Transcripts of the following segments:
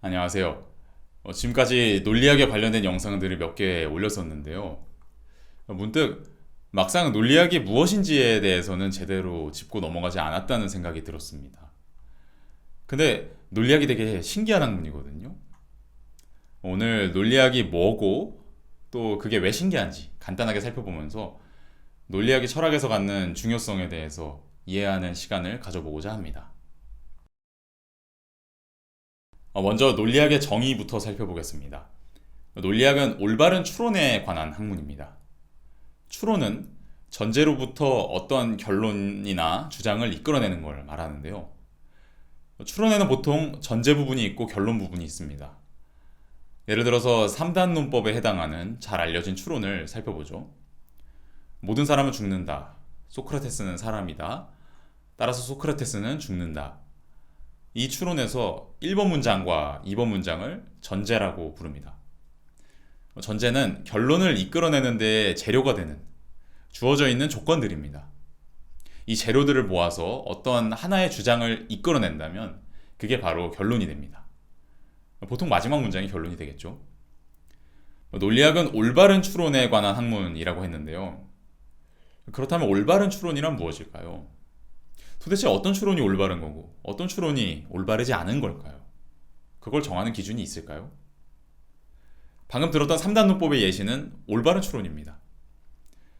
안녕하세요. 어, 지금까지 논리학에 관련된 영상들을 몇 개 올렸었는데요. 어, 문득 막상 논리학이 무엇인지에 대해서는 제대로 짚고 넘어가지 않았다는 생각이 들었습니다. 근데 논리학이 되게 신기한 학문이거든요. 오늘 논리학이 뭐고 또 그게 왜 신기한지 간단하게 살펴보면서 논리학이 철학에서 갖는 중요성에 대해서 이해하는 시간을 가져보고자 합니다. 먼저 논리학의 정의부터 살펴보겠습니다. 논리학은 올바른 추론에 관한 학문입니다. 추론은 전제로부터 어떤 결론이나 주장을 이끌어내는 걸 말하는데요. 추론에는 보통 전제 부분이 있고 결론 부분이 있습니다. 예를 들어서 3단 논법에 해당하는 잘 알려진 추론을 살펴보죠. 모든 사람은 죽는다. 소크라테스는 사람이다. 따라서 소크라테스는 죽는다. 이 추론에서 1번 문장과 2번 문장을 전제라고 부릅니다. 전제는 결론을 이끌어내는 데 재료가 되는 주어져 있는 조건들입니다. 이 재료들을 모아서 어떤 하나의 주장을 이끌어낸다면 그게 바로 결론이 됩니다. 보통 마지막 문장이 결론이 되겠죠. 논리학은 올바른 추론에 관한 학문이라고 했는데요. 그렇다면 올바른 추론이란 무엇일까요? 도대체 어떤 추론이 올바른 거고 어떤 추론이 올바르지 않은 걸까요? 그걸 정하는 기준이 있을까요? 방금 들었던 3단 논법의 예시는 올바른 추론입니다.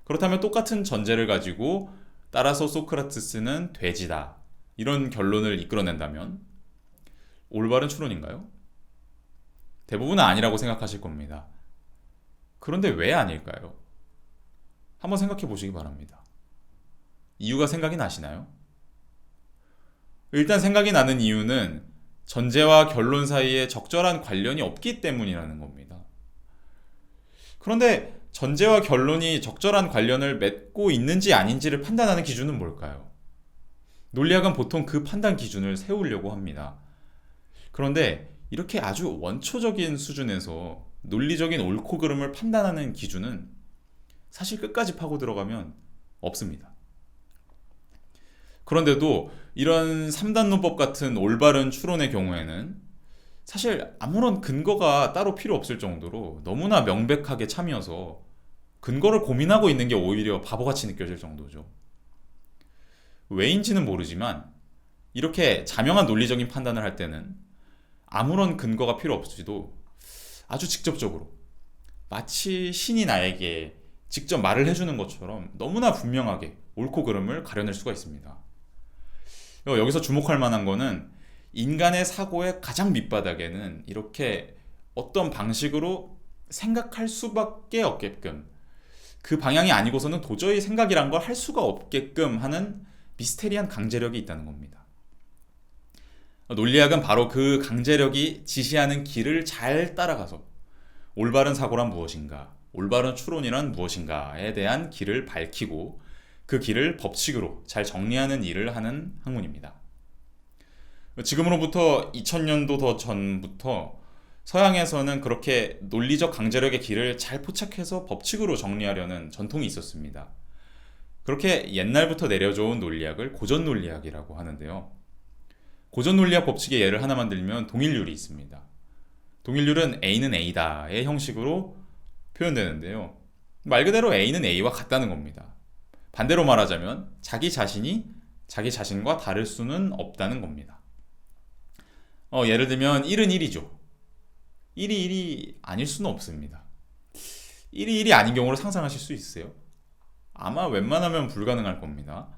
그렇다면 똑같은 전제를 가지고 따라서 소크라테스는 돼지다. 이런 결론을 이끌어낸다면 올바른 추론인가요? 대부분은 아니라고 생각하실 겁니다. 그런데 왜 아닐까요? 한번 생각해 보시기 바랍니다. 이유가 생각이 나시나요? 일단 생각이 나는 이유는 전제와 결론 사이에 적절한 관련이 없기 때문이라는 겁니다. 그런데 전제와 결론이 적절한 관련을 맺고 있는지 아닌지를 판단하는 기준은 뭘까요? 논리학은 보통 그 판단 기준을 세우려고 합니다. 그런데 이렇게 아주 원초적인 수준에서 논리적인 옳고 그름을 판단하는 기준은 사실 끝까지 파고 들어가면 없습니다. 그런데도 이런 3단 논법 같은 올바른 추론의 경우에는 사실 아무런 근거가 따로 필요 없을 정도로 너무나 명백하게 참이어서 근거를 고민하고 있는 게 오히려 바보같이 느껴질 정도죠. 왜인지는 모르지만 이렇게 자명한 논리적인 판단을 할 때는 아무런 근거가 필요 없이도 아주 직접적으로 마치 신이 나에게 직접 말을 해주는 것처럼 너무나 분명하게 옳고 그름을 가려낼 수가 있습니다. 여기서 주목할 만한 거는 인간의 사고의 가장 밑바닥에는 이렇게 어떤 방식으로 생각할 수밖에 없게끔 그 방향이 아니고서는 도저히 생각이란 걸 할 수가 없게끔 하는 미스테리한 강제력이 있다는 겁니다. 논리학은 바로 그 강제력이 지시하는 길을 잘 따라가서 올바른 사고란 무엇인가, 올바른 추론이란 무엇인가에 대한 길을 밝히고 그 길을 법칙으로 잘 정리하는 일을 하는 학문입니다. 지금으로부터 2000년도 더 전부터 서양에서는 그렇게 논리적 강제력의 길을 잘 포착해서 법칙으로 정리하려는 전통이 있었습니다. 그렇게 옛날부터 내려져온 논리학을 고전 논리학이라고 하는데요. 고전 논리학 법칙의 예를 하나만 들면 동일률이 있습니다. 동일률은 A는 A다의 형식으로 표현되는데요. 말 그대로 A는 A와 같다는 겁니다. 반대로 말하자면 자기 자신이 자기 자신과 다를 수는 없다는 겁니다. 어, 예를 들면 1은 1이죠. 1이 1이 아닐 수는 없습니다. 1이 1이 아닌 경우를 상상하실 수 있으세요? 아마 웬만하면 불가능할 겁니다.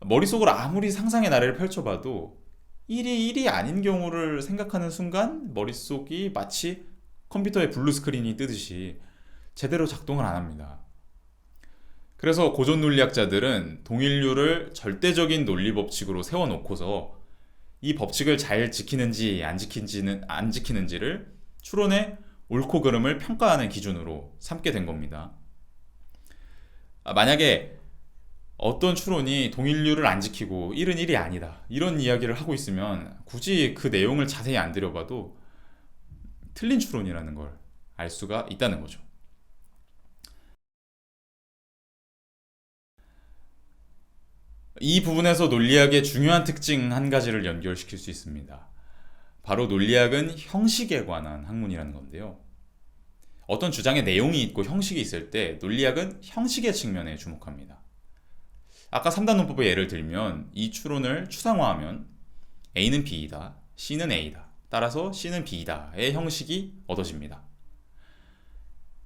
머릿속으로 아무리 상상의 나래를 펼쳐봐도 1이 1이 아닌 경우를 생각하는 순간 머릿속이 마치 컴퓨터의 블루 스크린이 뜨듯이 제대로 작동을 안 합니다. 그래서 고전 논리학자들은 동일률을 절대적인 논리 법칙으로 세워놓고서 이 법칙을 잘 지키는지 안 지키는지는 안 지키는지를 추론의 옳고 그름을 평가하는 기준으로 삼게 된 겁니다. 아, 만약에 어떤 추론이 동일률을 안 지키고 1은 1이 아니다. 이런 이야기를 하고 있으면 굳이 그 내용을 자세히 안 들여봐도 틀린 추론이라는 걸 알 수가 있다는 거죠. 이 부분에서 논리학의 중요한 특징 한 가지를 연결시킬 수 있습니다. 바로 논리학은 형식에 관한 학문이라는 건데요. 어떤 주장의 내용이 있고 형식이 있을 때 논리학은 형식의 측면에 주목합니다. 아까 3단 논법의 예를 들면 이 추론을 추상화하면 A는 B이다, C는 A다. 따라서 C는 B다의 형식이 얻어집니다.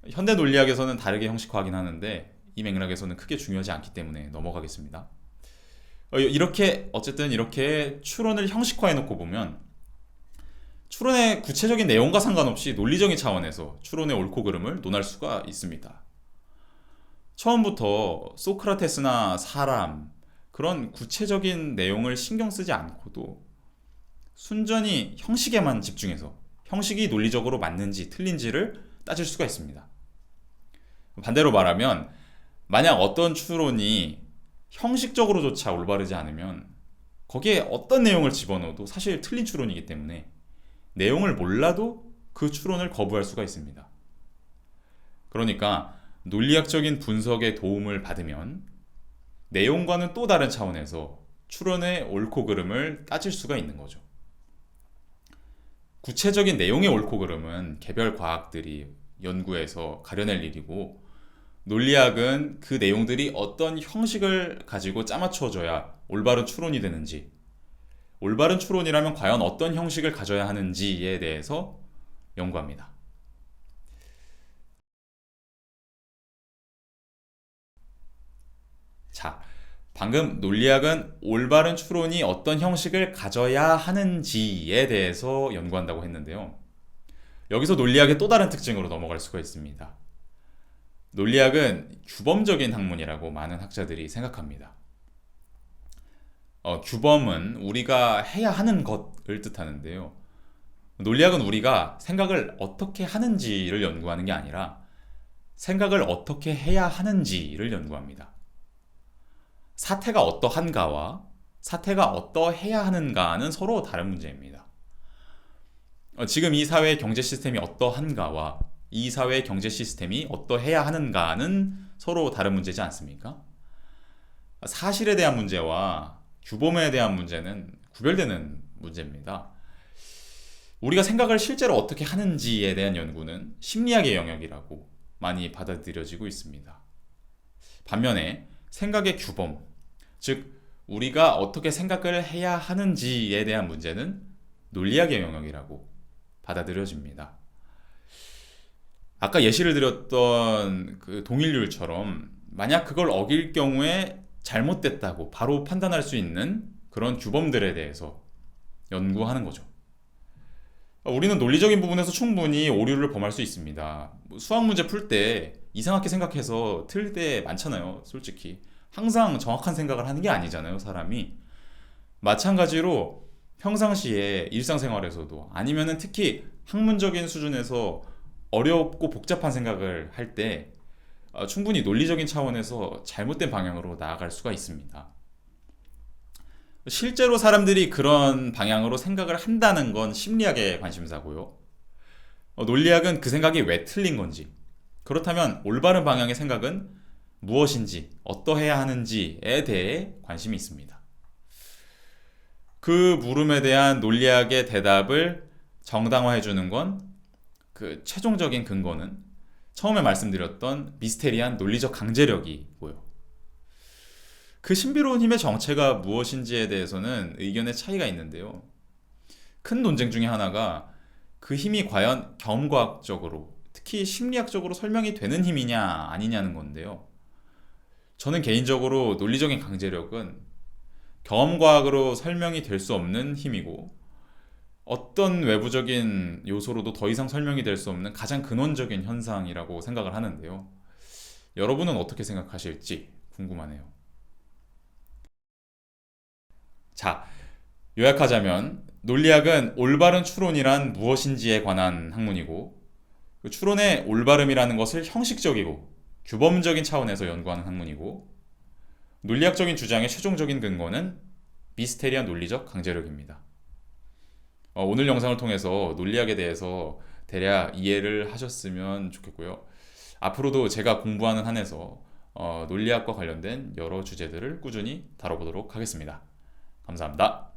현대 논리학에서는 다르게 형식화하긴 하는데 이 맥락에서는 크게 중요하지 않기 때문에 넘어가겠습니다. 어, 이렇게 어쨌든 이렇게 추론을 형식화해 놓고 보면 추론의 구체적인 내용과 상관없이 논리적인 차원에서 추론의 옳고 그름을 논할 수가 있습니다. 처음부터 소크라테스나 사람 그런 구체적인 내용을 신경 쓰지 않고도 순전히 형식에만 집중해서 형식이 논리적으로 맞는지 틀린지를 따질 수가 있습니다. 반대로 말하면 만약 어떤 추론이 형식적으로조차 올바르지 않으면 거기에 어떤 내용을 집어넣어도 사실 틀린 추론이기 때문에 내용을 몰라도 그 추론을 거부할 수가 있습니다. 그러니까 논리학적인 분석의 도움을 받으면 내용과는 또 다른 차원에서 추론의 옳고 그름을 따질 수가 있는 거죠. 구체적인 내용의 옳고 그름은 개별 과학들이 연구해서 가려낼 일이고 논리학은 그 내용들이 어떤 형식을 가지고 짜맞춰져야 올바른 추론이 되는지 올바른 추론이라면 과연 어떤 형식을 가져야 하는지에 대해서 연구합니다. 자, 방금 논리학은 올바른 추론이 어떤 형식을 가져야 하는지에 대해서 연구한다고 했는데요. 여기서 논리학의 또 다른 특징으로 넘어갈 수가 있습니다. 논리학은 규범적인 학문이라고 많은 학자들이 생각합니다. 어, 규범은 우리가 해야 하는 것을 뜻하는데요. 논리학은 우리가 생각을 어떻게 하는지를 연구하는 게 아니라 생각을 어떻게 해야 하는지를 연구합니다. 사태가 어떠한가와 사태가 어떠해야 하는가는 서로 다른 문제입니다. 어, 지금 이 사회의 경제 시스템이 어떠한가와 이 사회의 경제 시스템이 어떠해야 하는가는 서로 다른 문제지 않습니까? 사실에 대한 문제와 규범에 대한 문제는 구별되는 문제입니다. 우리가 생각을 실제로 어떻게 하는지에 대한 연구는 심리학의 영역이라고 많이 받아들여지고 있습니다. 반면에 생각의 규범, 즉 우리가 어떻게 생각을 해야 하는지에 대한 문제는 논리학의 영역이라고 받아들여집니다. 아까 예시를 드렸던 그 동일률처럼 만약 그걸 어길 경우에 잘못됐다고 바로 판단할 수 있는 그런 규범들에 대해서 연구하는 거죠. 우리는 논리적인 부분에서 충분히 오류를 범할 수 있습니다. 뭐 수학 문제 풀 때 이상하게 생각해서 틀릴 때 많잖아요. 솔직히. 항상 정확한 생각을 하는 게 아니잖아요. 사람이. 마찬가지로 평상시에 일상생활에서도 아니면은 특히 학문적인 수준에서 어렵고 복잡한 생각을 할때 어, 충분히 논리적인 차원에서 잘못된 방향으로 나아갈 수가 있습니다. 실제로 사람들이 그런 방향으로 생각을 한다는 건 심리학의 관심사고요. 어, 논리학은 그 생각이 왜 틀린 건지, 그렇다면 올바른 방향의 생각은 무엇인지, 어떠해야 하는지에 대해 관심이 있습니다. 그 물음에 대한 논리학의 대답을 정당화해 주는 건 그 최종적인 근거는 처음에 말씀드렸던 미스테리한 논리적 강제력이고요. 그 신비로운 힘의 정체가 무엇인지에 대해서는 의견의 차이가 있는데요. 큰 논쟁 중에 하나가 그 힘이 과연 경험과학적으로, 특히 심리학적으로 설명이 되는 힘이냐 아니냐는 건데요. 저는 개인적으로 논리적인 강제력은 경험과학으로 설명이 될 수 없는 힘이고 어떤 외부적인 요소로도 더 이상 설명이 될 수 없는 가장 근원적인 현상이라고 생각을 하는데요. 여러분은 어떻게 생각하실지 궁금하네요. 자, 요약하자면 논리학은 올바른 추론이란 무엇인지에 관한 학문이고 그 추론의 올바름이라는 것을 형식적이고 규범적인 차원에서 연구하는 학문이고 논리학적인 주장의 최종적인 근거는 미스테리한 논리적 강제력입니다. 어, 오늘 영상을 통해서 논리학에 대해서 대략 이해를 하셨으면 좋겠고요. 앞으로도 제가 공부하는 한에서 어, 논리학과 관련된 여러 주제들을 꾸준히 다뤄보도록 하겠습니다. 감사합니다.